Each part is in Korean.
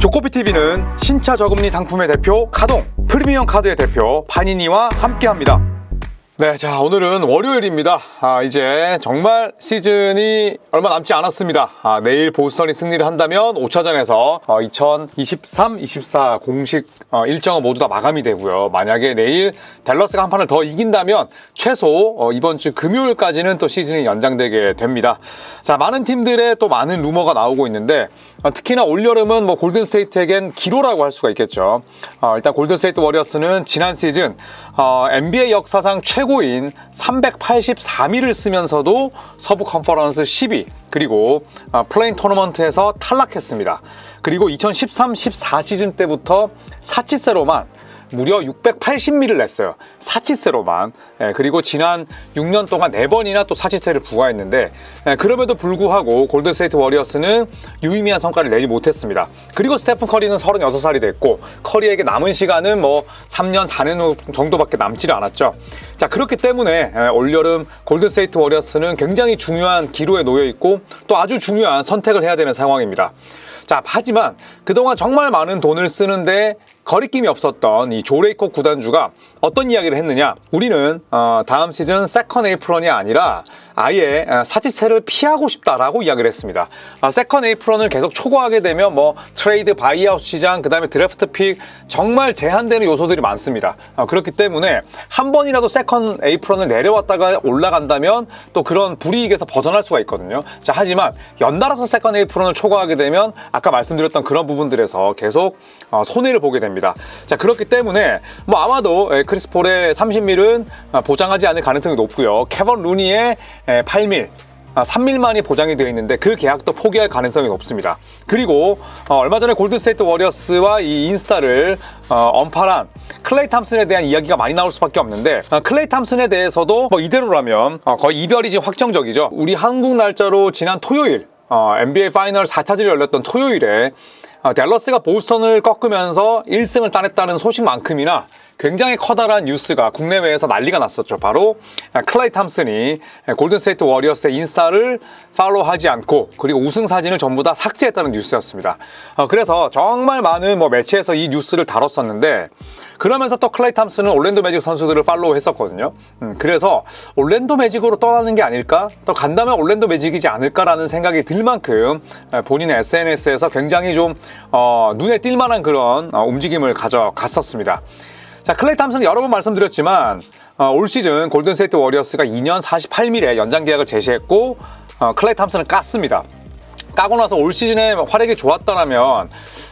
조코피 TV는 신차 저금리 상품의 대표 카동, 프리미엄 카드의 대표 파니니와 함께합니다. 네, 자 오늘은 월요일입니다. 아, 이제 정말 시즌이 얼마 남지 않았습니다. 아, 내일 보스턴이 승리를 한다면 5차전에서 2023, 24 공식 어, 일정은 모두 다 마감이 되고요. 만약에 내일 댈러스가 한 판을 더 이긴다면 최소 어, 이번 주 금요일까지는 또 시즌이 연장되게 됩니다. 자, 많은 팀들의 또 많은 루머가 나오고 있는데 어, 특히나 올여름은 뭐 골든스테이트에겐 기로라고 할 수가 있겠죠. 어, 일단 골든스테이트 워리어스는 지난 시즌 어, NBA 역사상 최고인 384미를 쓰면서도 서부 컨퍼런스 10위 그리고 어, 플레인 토너먼트에서 탈락했습니다. 그리고 2013-14 시즌 때부터 사치세로만 무려 680미를 냈어요. 사치세로만. 예, 그리고 지난 6년 동안 4번이나 또 사치세를 부과했는데 예, 그럼에도 불구하고 골든스테이트 워리어스는 유의미한 성과를 내지 못했습니다. 그리고 스테픈 커리는 36살이 됐고 커리에게 남은 시간은 뭐 3년, 4년 후 정도밖에 남지를 않았죠. 자, 그렇기 때문에 예, 올여름 골든스테이트 워리어스는 굉장히 중요한 기로에 놓여 있고 또 아주 중요한 선택을 해야 되는 상황입니다. 자, 하지만 그동안 정말 많은 돈을 쓰는데 거리낌이 없었던 이 조레이코 구단주가 어떤 이야기를 했느냐? 우리는 어, 다음 시즌 세컨 에이프런이 아니라 아예 어, 사치세를 피하고 싶다라고 이야기를 했습니다. 아, 세컨 에이프런을 계속 초과하게 되면 뭐 트레이드 바이아웃 시장, 그 다음에 드래프트 픽 정말 제한되는 요소들이 많습니다. 어, 그렇기 때문에 한 번이라도 세컨 에이프런을 내려왔다가 올라간다면 또 그런 불이익에서 벗어날 수가 있거든요. 자, 하지만 연달아서 세컨 에이프런을 초과하게 되면 아까 말씀드렸던 그런 부분들에서 계속 어, 손해를 보게 됩니다. 자, 그렇기 때문에 뭐 아마도 에, 크리스 폴의 30밀은 보장하지 않을 가능성이 높고요. 케번 루니의 에, 8밀 3밀만이 보장이 되어 있는데 그 계약도 포기할 가능성이 높습니다. 그리고 어, 얼마 전에 골든스테이트 워리어스와 이 인스타를 어, 언팔한 클레이 탐슨에 대한 이야기가 많이 나올 수밖에 없는데 어, 클레이 탐슨에 대해서도 뭐 이대로라면 어, 거의 이별이 지금 확정적이죠. 우리 한국 날짜로 지난 토요일 어, NBA 파이널 4차전이 열렸던 토요일에 어, 댈러스가 보스턴을 꺾으면서 1승을 따냈다는 소식만큼이나 굉장히 커다란 뉴스가 국내외에서 난리가 났었죠. 바로 클라이 탐슨이 골든스테이트 워리어스의 인스타를 팔로우하지 않고 그리고 우승 사진을 전부 다 삭제했다는 뉴스였습니다. 어, 그래서 정말 많은 뭐 매체에서 이 뉴스를 다뤘었는데 그러면서 또 클라이 탐슨은 올랜도 매직 선수들을 팔로우 했었거든요. 음, 그래서 올랜도 매직으로 떠나는 게 아닐까? 또 간다면 올랜도 매직이지 않을까라는 생각이 들 만큼 본인의 SNS에서 굉장히 좀 어, 눈에 띌 만한 그런 어, 움직임을 가져갔었습니다. 자, 클레이 탐슨은 여러 번 말씀드렸지만 어, 올 시즌 골든스테이트 워리어스가 2년 48밀의 연장 계약을 제시했고 어, 클레이 탐슨은 깠습니다. 까고 나서 올 시즌에 활약이 좋았다면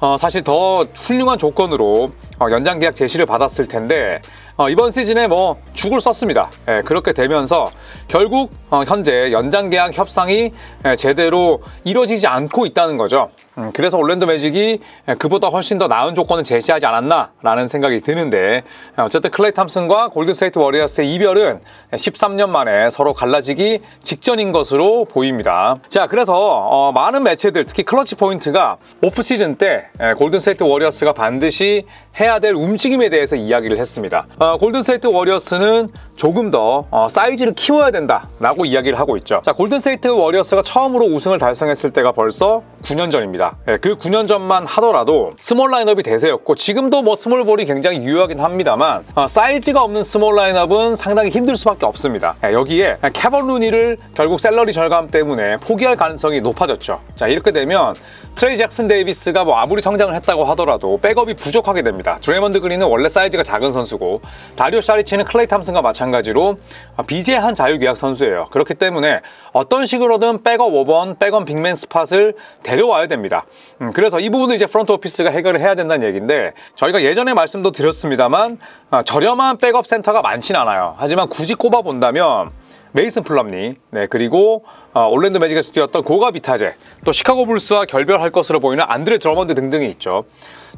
어, 사실 더 훌륭한 조건으로 어, 연장 계약 제시를 받았을 텐데 어, 이번 시즌에 뭐 죽을 썼습니다. 예, 그렇게 되면서 결국 어, 현재 연장 계약 협상이 예, 제대로 이루어지지 않고 있다는 거죠. 음, 그래서 올랜도 매직이 예, 그보다 훨씬 더 나은 조건을 제시하지 않았나라는 생각이 드는데 예, 어쨌든 클레이 탐슨과 골든스테이트 워리어스의 이별은 13년 만에 서로 갈라지기 직전인 것으로 보입니다. 자, 그래서 어, 많은 매체들 특히 클러치 포인트가 오프 시즌 때 예, 골든스테이트 워리어스가 반드시 해야 될 움직임에 대해서 이야기를 했습니다. 어, 골든스테이트 워리어스는 조금 더 어, 사이즈를 키워야 된다라고 이야기를 하고 있죠. 자, 골든스테이트 워리어스가 처음으로 우승을 달성했을 때가 벌써 9년 전입니다. 예, 그 9년 전만 하더라도 스몰 라인업이 대세였고 지금도 뭐 스몰 볼이 굉장히 유효하긴 합니다만 어, 사이즈가 없는 스몰 라인업은 상당히 힘들 수밖에 없습니다. 예, 여기에 캐번 루니를 결국 셀러리 절감 때문에 포기할 가능성이 높아졌죠. 자, 이렇게 되면 트레이 잭슨 데이비스가 뭐 아무리 성장을 했다고 하더라도 백업이 부족하게 됩니다. 드레먼드 그린은 원래 사이즈가 작은 선수고 다리오 샤리치는 클레이 탐슨과 마찬가지로 비제한 자유계약 선수예요. 그렇기 때문에 어떤 식으로든 백업 5번, 백업 빅맨 스팟을 데려와야 됩니다. 음, 그래서 이 부분도 이제 프런트 오피스가 해결을 해야 된다는 얘기인데 저희가 예전에 말씀도 드렸습니다만 아, 저렴한 백업 센터가 많진 않아요. 하지만 굳이 꼽아 본다면 메이슨 플럼니, 네, 그리고 어, 올랜도 매직에서 뛰었던 고가 비타제, 또 시카고 불스와 결별할 것으로 보이는 안드레 드러먼드 등등이 있죠.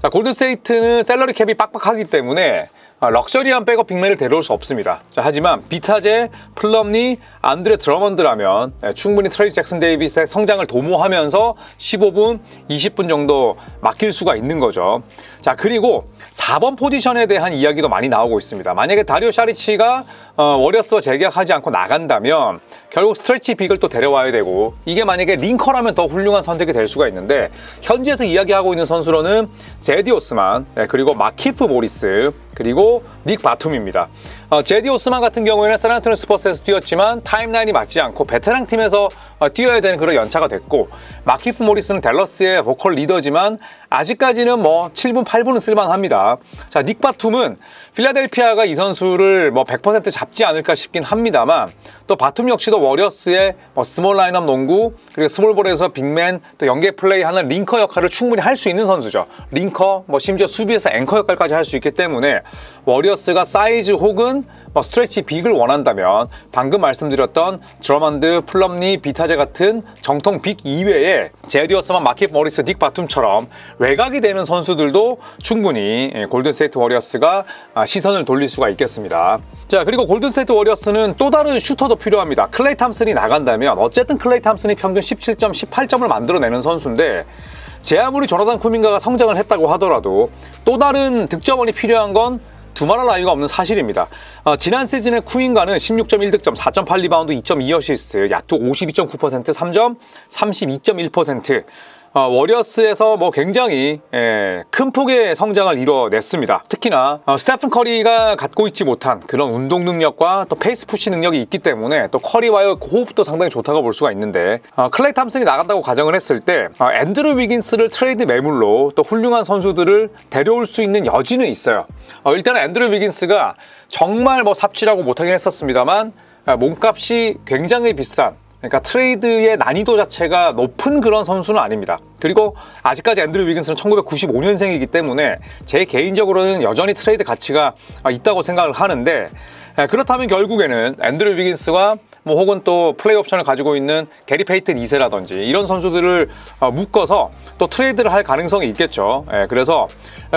자, 골든스테이트는 셀러리 캡이 빡빡하기 때문에 아, 럭셔리한 백업 빅맨을 데려올 수 없습니다. 자, 하지만 비타제, 플럼니, 안드레 드러먼드라면 네, 충분히 트레이 잭슨 데이비스의 성장을 도모하면서 15분, 20분 정도 맡길 수가 있는 거죠. 자, 그리고 4번 포지션에 대한 이야기도 많이 나오고 있습니다. 만약에 다리오 샤리치가 어, 워리어스와 재계약하지 않고 나간다면 결국 스트레치 빅을 또 데려와야 되고 이게 만약에 링커라면 더 훌륭한 선택이 될 수가 있는데 현지에서 이야기하고 있는 선수로는 제디 오스만 네, 그리고 마키프 모리스 그리고 닉 바툼입니다. 어, 제디 오스만 같은 경우에는 샌안토니 스퍼스에서 뛰었지만 타임라인이 맞지 않고 베테랑 팀에서 어, 뛰어야 되는 그런 연차가 됐고 마키프 모리스는 댈러스의 보컬 리더지만 아직까지는 뭐 7분 8분은 쓸만합니다. 자, 닉 바툼은 필라델피아가 이 선수를 뭐 100% 잡지 않을까 싶긴 합니다만 또 바툼 역시도 워리어스의 뭐 스몰 라인업 농구 그리고 스몰볼에서 빅맨 또 연계 플레이하는 링커 역할을 충분히 할 수 있는 선수죠. 링커 뭐 심지어 수비에서 앵커 역할까지 할 수 있기 때문에 워리어스가 사이즈 혹은 뭐 스트레치 빅을 원한다면 방금 말씀드렸던 드러먼드, 플럼리, 비타제 같은 정통 빅 이외에 제디어스만 마켓 머리스, 닉 바툼처럼 외곽이 되는 선수들도 충분히 예, 골든스테이트 워리어스가 아, 시선을 돌릴 수가 있겠습니다. 자 그리고 골든스테이트 워리어스는 또 다른 슈터도 필요합니다. 클레이 탐슨이 나간다면 어쨌든 클레이 탐슨이 평균 17점, 18점을 만들어내는 선수인데 제 아무리 조나단 쿠민가가 성장을 했다고 하더라도 또 다른 득점원이 필요한 건 두말할 나위가 없는 사실입니다. 어, 지난 시즌에 쿠인가는 16.1득점, 4.8 리바운드, 2.2 어시스트, 야투 52.9%, 3점 32.1%. 어, 워리어스에서 뭐 굉장히 예, 큰 폭의 성장을 이뤄냈습니다. 특히나 어, 스테픈 커리가 갖고 있지 못한 그런 운동 능력과 또 페이스 푸시 능력이 있기 때문에 또 커리와의 호흡도 상당히 좋다고 볼 수가 있는데 어, 클레이 탐슨이 나간다고 가정을 했을 때 어, 앤드루 위긴스를 트레이드 매물로 또 훌륭한 선수들을 데려올 수 있는 여지는 있어요. 어, 일단은 앤드루 위긴스가 정말 뭐 삽질하고 못하긴 했었습니다만 아, 몸값이 굉장히 비싼 그러니까 트레이드의 난이도 자체가 높은 그런 선수는 아닙니다. 그리고 아직까지 앤드류 위긴스는 1995년생이기 때문에 제 개인적으로는 여전히 트레이드 가치가 있다고 생각을 하는데 예, 그렇다면 결국에는 앤드류 위긴스와 뭐 혹은 또 플레이 옵션을 가지고 있는 게리 페이튼 2세라든지 이런 선수들을 어, 묶어서 또 트레이드를 할 가능성이 있겠죠. 예, 그래서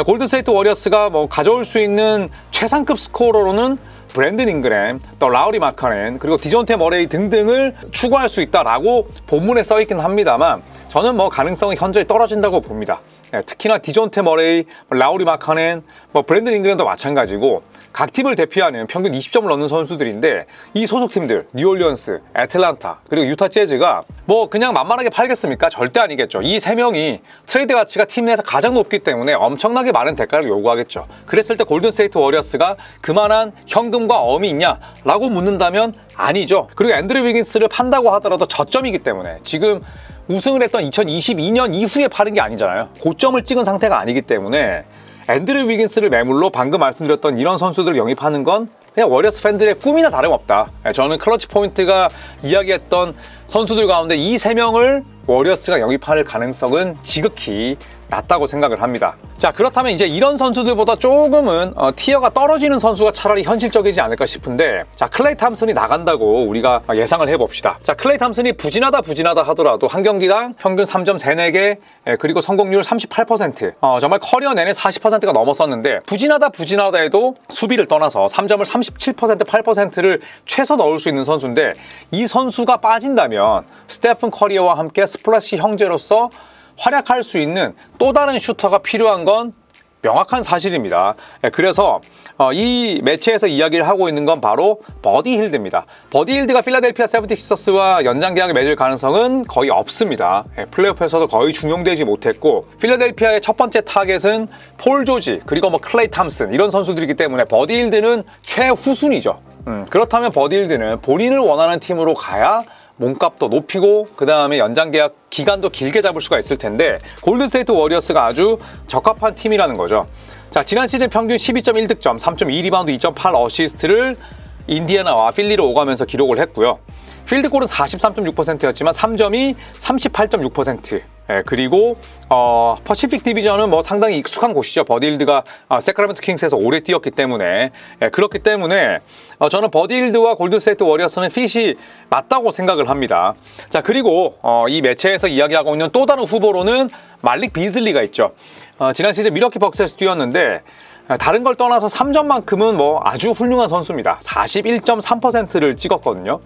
골든 스테이트 워리어스가 뭐 가져올 수 있는 최상급 스코어로는 브랜든 잉그램, 또 라우리 마카넨, 그리고 디존테 머레이 등등을 추구할 수 있다라고 본문에 써 있긴 합니다만 저는 뭐 가능성이 현저히 떨어진다고 봅니다. 네, 특히나 디존테 머레이, 라우리 마카넨, 뭐 브랜든 잉그램도 마찬가지고 각 팀을 대표하는 평균 20점을 넣는 선수들인데 이 소속팀들 뉴올리언스, 애틀란타 그리고 유타 재즈가 뭐 그냥 만만하게 팔겠습니까? 절대 아니겠죠. 이 세 명이 트레이드 가치가 팀 내에서 가장 높기 때문에 엄청나게 많은 대가를 요구하겠죠. 그랬을 때 골든스테이트 워리어스가 그만한 현금과 엄이 있냐라고 묻는다면 아니죠. 그리고 앤드류 위긴스를 판다고 하더라도 저점이기 때문에 지금 우승을 했던 2022년 이후에 파는 게 아니잖아요. 고점을 찍은 상태가 아니기 때문에 앤드류 위긴스를 매물로 방금 말씀드렸던 이런 선수들을 영입하는 건 그냥 워리어스 팬들의 꿈이나 다름없다. 네, 저는 클러치 포인트가 이야기했던 선수들 가운데 이 세 명을 워리어스가 영입할 가능성은 지극히 낮다고 생각을 합니다. 자 그렇다면 이제 이런 선수들보다 조금은 어, 티어가 떨어지는 선수가 차라리 현실적이지 않을까 싶은데 자 클레이 탐슨이 나간다고 우리가 예상을 해봅시다. 자 클레이 탐슨이 부진하다 부진하다 하더라도 한 경기당 평균 3점 3, 4개 예, 그리고 성공률 38% 어, 정말 커리어 내내 40%가 넘었었는데 부진하다 부진하다 해도 수비를 떠나서 3점을 37% 8%를 최소 넣을 수 있는 선수인데 이 선수가 빠진다면 스테픈 커리어와 함께 스플래시 형제로서 활약할 수 있는 또 다른 슈터가 필요한 건 명확한 사실입니다. 예, 그래서 어, 이 매체에서 이야기를 하고 있는 건 바로 버디 힐드입니다. 버디 힐드가 필라델피아 세븐티시서스와 연장 계약을 맺을 가능성은 거의 없습니다. 예, 플레이오프에서도 거의 중용되지 못했고 필라델피아의 첫 번째 타겟은 폴 조지 그리고 뭐 클레이 탐슨 이런 선수들이기 때문에 버디 힐드는 최후순위죠. 음, 그렇다면 버디 힐드는 본인을 원하는 팀으로 가야 몸값도 높이고 그 다음에 연장 계약 기간도 길게 잡을 수가 있을 텐데 골든스테이트 워리어스가 아주 적합한 팀이라는 거죠. 자 지난 시즌 평균 12.1득점, 3.2 리바운드, 2.8 어시스트를 인디애나와 필리로 오가면서 기록을 했고요. 필드골은 43.6%였지만 3점이 38.6%. 예, 그리고 어, 퍼시픽 디비전은 뭐 상당히 익숙한 곳이죠. 버디힐드가 어, 세크라멘토 킹스에서 오래 뛰었기 때문에 예, 그렇기 때문에 어, 저는 버디힐드와 골드스테이트 워리어스는 핏이 맞다고 생각을 합니다. 자 그리고 어, 이 매체에서 이야기하고 있는 또 다른 후보로는 말릭 비즐리가 있죠. 어, 지난 시즌 미러키 벅스에서 뛰었는데 어, 다른 걸 떠나서 3점만큼은 뭐 아주 훌륭한 선수입니다. 41.3%를 찍었거든요.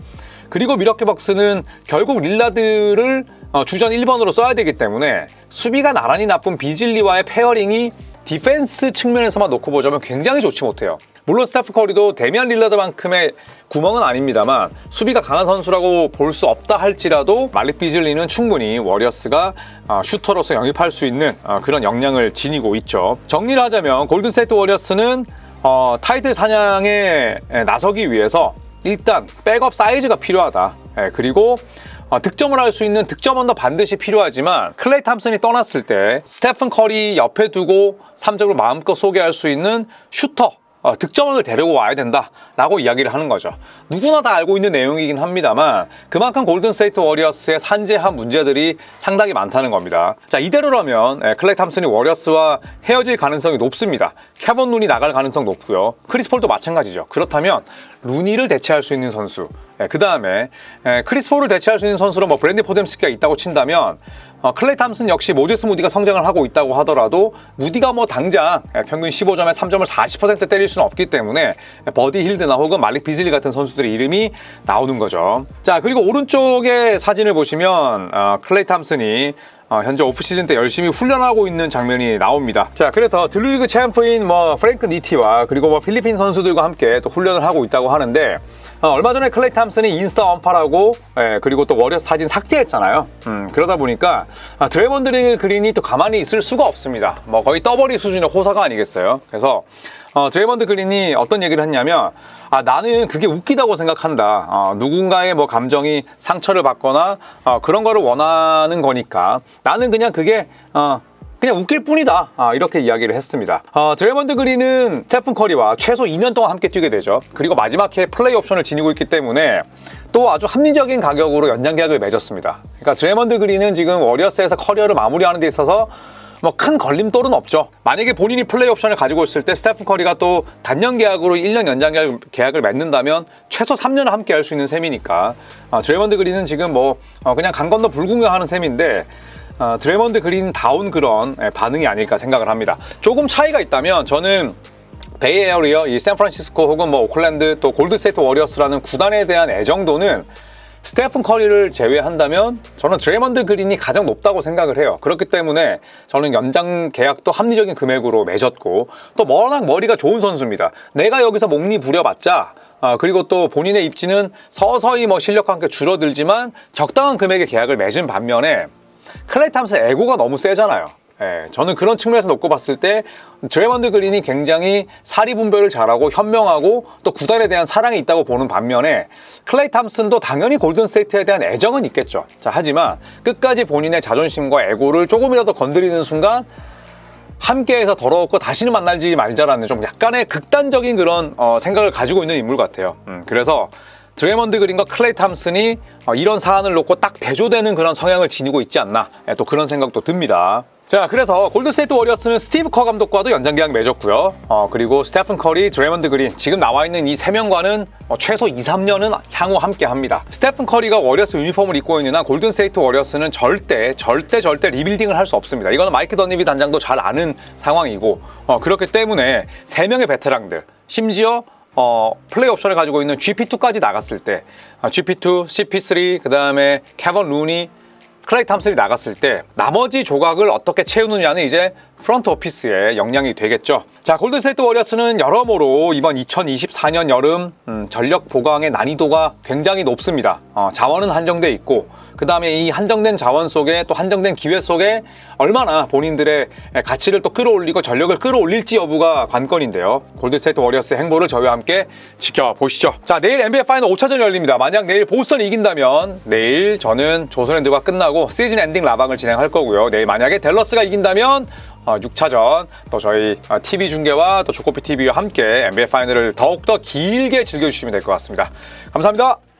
그리고 미러키 벅스는 결국 릴라드를 어, 주전 1번으로 써야 되기 때문에 수비가 나란히 나쁜 비질리와의 페어링이 디펜스 측면에서만 놓고 보자면 굉장히 좋지 못해요. 물론 스테프 커리도 데미안 릴라드만큼의 구멍은 아닙니다만 수비가 강한 선수라고 볼 수 없다 할지라도 말릭 비즐리는 충분히 워리어스가 어, 슈터로서 영입할 수 있는 어, 그런 역량을 지니고 있죠. 정리를 하자면 골든스테이트 워리어스는 어, 타이틀 사냥에 나서기 위해서 일단 백업 사이즈가 필요하다. 예, 그리고 어, 득점을 할 수 있는 득점원도 반드시 필요하지만 클레이 탐슨이 떠났을 때 스테픈 커리 옆에 두고 3점을 마음껏 소개할 수 있는 슈터 어, 득점원을 데리고 와야 된다라고 이야기를 하는 거죠. 누구나 다 알고 있는 내용이긴 합니다만 그만큼 골든 스테이트 워리어스의 산재한 문제들이 상당히 많다는 겁니다. 자 이대로라면 예, 클레이 탐슨이 워리어스와 헤어질 가능성이 높습니다. 캐번 룬이 나갈 가능성 높고요. 크리스 폴도 마찬가지죠. 그렇다면 루니를 대체할 수 있는 선수 그 다음에 크리스 폴을 대체할 수 있는 선수로 뭐 브랜디 포뎀스키가 있다고 친다면 어, 클레이 탐슨 역시 모제스 무디가 성장을 하고 있다고 하더라도 무디가 뭐 당장 예, 평균 15점에 3점을 40% 때릴 수는 없기 때문에 버디 힐드나 혹은 말릭 비즐리 같은 선수들의 이름이 나오는 거죠. 자 그리고 오른쪽에 사진을 보시면 어, 클레이 탐슨이 어, 현재 오프시즌 때 열심히 훈련하고 있는 장면이 나옵니다. 자, 그래서 들리그 챔프인 뭐 프랭크 니티와 그리고 뭐 필리핀 선수들과 함께 또 훈련을 하고 있다고 하는데 어, 얼마 전에 클레이 탐슨이 인스타 언파라고 예, 그리고 또 워리어 사진 삭제했잖아요. 음, 그러다 보니까 아, 드래먼드 그린이 또 가만히 있을 수가 없습니다. 뭐 거의 떠버리 수준의 호사가 아니겠어요. 그래서 어, 드래먼드 그린이 어떤 얘기를 했냐면 아 나는 그게 웃기다고 생각한다. 어, 누군가의 뭐 감정이 상처를 받거나 어, 그런 거를 원하는 거니까 나는 그냥 그게 어, 그냥 웃길 뿐이다. 아, 이렇게 이야기를 했습니다. 어, 드래먼드 그린은 스테픈 커리와 최소 2년 동안 함께 뛰게 되죠. 그리고 마지막 해에 플레이 옵션을 지니고 있기 때문에 또 아주 합리적인 가격으로 연장 계약을 맺었습니다. 그러니까 드래먼드 그린은 지금 워리어스에서 커리어를 마무리하는 데 있어서 뭐 큰 걸림돌은 없죠. 만약에 본인이 플레이 옵션을 가지고 있을 때 스테픈 커리가 또 단년 계약으로 1년 연장 계약- 계약을 맺는다면 최소 3년을 함께 할 수 있는 셈이니까 아, 드래먼드 그린은 지금 뭐 어, 그냥 강 건너 불구경하는 셈인데 어, 드래먼드 그린 다운 그런 예, 반응이 아닐까 생각을 합니다. 조금 차이가 있다면 저는 베이에어리어, 이 샌프란시스코 혹은 뭐 오클랜드 또 골드스테이트 워리어스라는 구단에 대한 애정도는 스테픈 커리를 제외한다면 저는 드래먼드 그린이 가장 높다고 생각을 해요. 그렇기 때문에 저는 연장 계약도 합리적인 금액으로 맺었고 또 워낙 머리가 좋은 선수입니다. 내가 여기서 목리 부려봤자 아, 그리고 또 본인의 입지는 서서히 뭐 실력과 함께 줄어들지만 적당한 금액의 계약을 맺은 반면에 클레이 탐슨 에고가 너무 세잖아요. 예, 저는 그런 측면에서 놓고 봤을 때 드래먼드 그린이 굉장히 사리 분별을 잘하고 현명하고 또 구단에 대한 사랑이 있다고 보는 반면에 클레이 탐슨도 당연히 골든 스테이트에 대한 애정은 있겠죠. 자, 하지만 끝까지 본인의 자존심과 에고를 조금이라도 건드리는 순간 함께해서 더러웠고 다시는 만나지 말자라는 좀 약간의 극단적인 그런 어, 생각을 가지고 있는 인물 같아요. 음, 그래서 드래먼드 그린과 클레이 탐슨이 어, 이런 사안을 놓고 딱 대조되는 그런 성향을 지니고 있지 않나 예, 또 그런 생각도 듭니다. 자 그래서 골드스테이트 워리어스는 스티브 커 감독과도 연장 계약 맺었고요. 어, 그리고 스테픈 커리, 드래먼드 그린 지금 나와 있는 이 세 명과는 어, 최소 2, 3년은 향후 함께 합니다. 스테픈 커리가 워리어스 유니폼을 입고 있는 한 골든스테이트 워리어스는 절대 절대 절대 리빌딩을 할 수 없습니다. 이거는 마이크 더니비 단장도 잘 아는 상황이고 어, 그렇기 때문에 세 명의 베테랑들 심지어 어, 플레이 옵션을 가지고 있는 GP2까지 나갔을 때 아, GP2, CP3, 그 다음에 캐번 루니, 클레이 탐슨이 나갔을 때 나머지 조각을 어떻게 채우느냐는 이제 프런트 오피스의 역량이 되겠죠. 자, 골든스테이트 워리어스는 여러모로 이번 2024년 여름 음, 전력 보강의 난이도가 굉장히 높습니다. 어, 자원은 한정돼 있고 그 다음에 이 한정된 자원 속에 또 한정된 기회 속에 얼마나 본인들의 가치를 또 끌어올리고 전력을 끌어올릴지 여부가 관건인데요. 골든스테이트 워리어스의 행보를 저희와 함께 지켜보시죠. 자, 내일 NBA 파이널 5차전이 열립니다. 만약 내일 보스턴이 이긴다면 내일 저는 조선랜드가 끝나고 시즌 엔딩 라방을 진행할 거고요. 내일 만약에 댈러스가 이긴다면 어, 6차전 또 저희 어, TV 중계와 또 조코피 TV와 함께 NBA 파이널을 더욱더 길게 즐겨주시면 될 것 같습니다. 감사합니다.